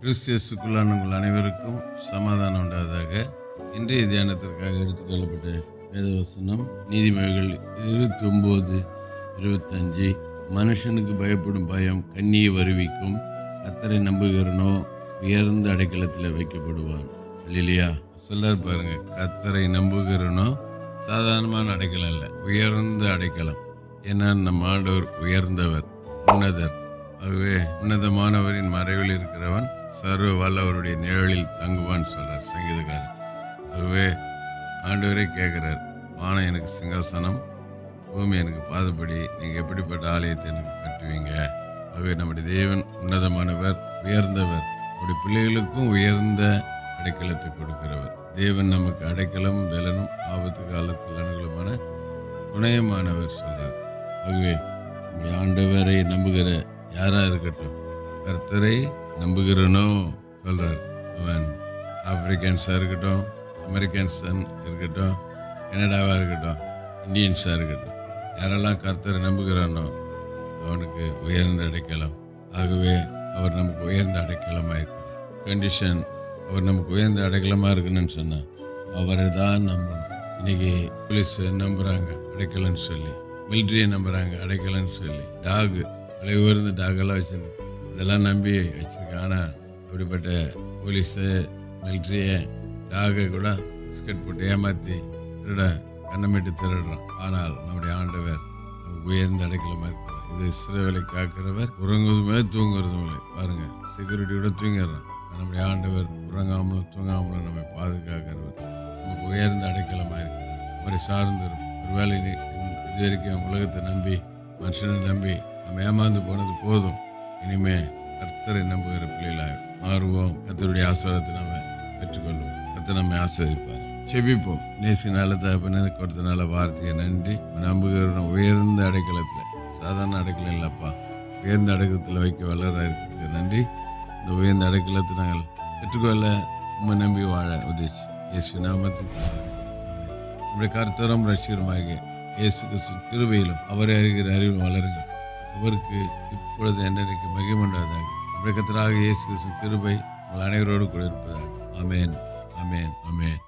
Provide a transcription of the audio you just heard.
கிறிஸ்தியஸுக்குள்ளான உங்கள் அனைவருக்கும் சமாதானம் உண்டாததாக இன்றைய தியானத்திற்காக எடுத்துக்கொள்ளப்பட்ட வேதவசனம் நீதிமொழிகள் இருபத்தி ஒம்பது இருபத்தஞ்சு. மனுஷனுக்கு பயப்படும் பயம் கண்ணியை வருவிக்கும். அத்தனை நம்புகிறனோ உயர்ந்த அடைக்கலத்தில் வைக்கப்படுவான். இல்லையா சொல்லார் பாருங்க கத்தரை நம்புகிறனோ சாதாரணமான அடைக்கலம் இல்லை உயர்ந்த அடைக்கலம். ஏன்னா நம்ம ஆண்டவர் உயர்ந்தவர் உன்னதர். ஆகவே உன்னதமானவரின் மறைவில் இருக்கிறவன் சர்வ வல்லவருடைய நிழலில் தங்குவான் சொல்றார் சங்கீதக்காரர். ஆகவே ஆண்டவரே கேட்குறார் வானம் எனக்கு சிங்காசனம். பூமி எனக்கு பாதப்படி. நீங்கள் எப்படிப்பட்ட ஆலயத்தை எனக்கு கட்டுவீங்க? ஆகவே நம்முடைய தேவன் உன்னதமானவர் உயர்ந்தவர். நம்முடைய பிள்ளைகளுக்கும் உயர்ந்த அடைக்கலத்தை கொடுக்கிறவர். தேவன் நமக்கு அடைக்கலம் பலனும் ஆபத்து காலத்தில் அனுகூலமான துணையமானவர் சொல்றார். ஆகவே ஆண்டவரை நம்புகிற யாராக இருக்கட்டும் கர்த்தரை நம்புகிறனோ சொல்கிறார் அவன் ஆப்பிரிக்கன்ஸாக இருக்கட்டும் அமெரிக்கன்ஸன் இருக்கட்டும் கனடாவாக இருக்கட்டும் இந்தியன்ஸாக இருக்கட்டும். யாரெல்லாம் கர்த்தரை நம்புகிறானோ அவனுக்கு உயர்ந்த அடைக்கலம். ஆகவே அவர் நமக்கு உயர்ந்த அடைக்கலமாக இருக்கும் கண்டிஷன் அவர் நமக்கு உயர்ந்த அடைக்கலமாக இருக்கணும்னு சொன்னார் அவரை தான் நம்ப இன்னைக்கு போலீஸை நம்புகிறாங்க அடைக்கலன்னு சொல்லி. மிலிட்ரியை நம்புகிறாங்க அடைக்கலன்னு சொல்லி. டாகு விலை உயர்ந்த டாகெல்லாம் வச்சுருக்கு இதெல்லாம் நம்பி வச்சுருக்கேன். ஆனால் அப்படிப்பட்ட போலீஸு மிலிட்ரியை டாகை கூட பிஸ்கட் போட்டு ஏமாற்றி திருட கண்ணமிட்டு திருடுறான் ஆனால் நம்முடைய ஆண்டவர் நமக்கு உயர்ந்த அடைக்கலமாக இருக்கிறார் இது இஸ்ரவேலை காக்கிறவர் உறங்குறதுமே இல்லை. தூங்குறதும் செக்யூரிட்டியோட தூங்கிடுறான் நம்முடைய ஆண்டவர் உறங்காமலும் தூங்காமலும் நம்மை பாதுகாக்கிறவர். நமக்கு உயர்ந்த அடைக்கலமாக இருக்கிறார் அவரை சார்ந்து ஒரு ஒருவேளை இது வரைக்கும் உலகத்தை நம்பி மனுஷனை நம்பி நம்ம ஏமாந்து போனது போதும். இனிமே கர்த்தரை நம்புகிற பிள்ளைகளாக மாறுவோம். கத்தருடைய ஆசீர்வாதத்தை நம்ம பெற்றுக்கொள்வோம். கர்த்தர் நம்மை ஆசீர்வதிப்பார். செபிப்போம். நேசி நல்ல தகப்பன கொடுத்த நல்ல வார்த்தையை நன்றி. நம்புகிற உயர்ந்த அடைக்கலத்தில் சாதாரண அடைக்கலம் இல்லைப்பா. உயர்ந்த அடைக்கலத்தில் வைக்க வளர இருக்கிறது நன்றி. இந்த உயர்ந்த அடைக்கலத்தை நாங்கள் பெற்றுக்கொள்ள உண்மை நம்பி வாழ உதவிச்சு. இயேசு நாமத்தில் நம்முடைய கர்த்தரும் ரட்சிகருமாகிய இயேசு கிறிஸ்து கிருபையிலும் அவரை அறிகிற அறிவில் வளருங்கள். அவருக்கு இப்பொழுது என்றைக்கு மகிமண்டாதாக நம்முடைய இயேசு கிருபை உங்கள் அனைவரோடு கூட இருப்பதாக. அமேன் அமேன் அமேன்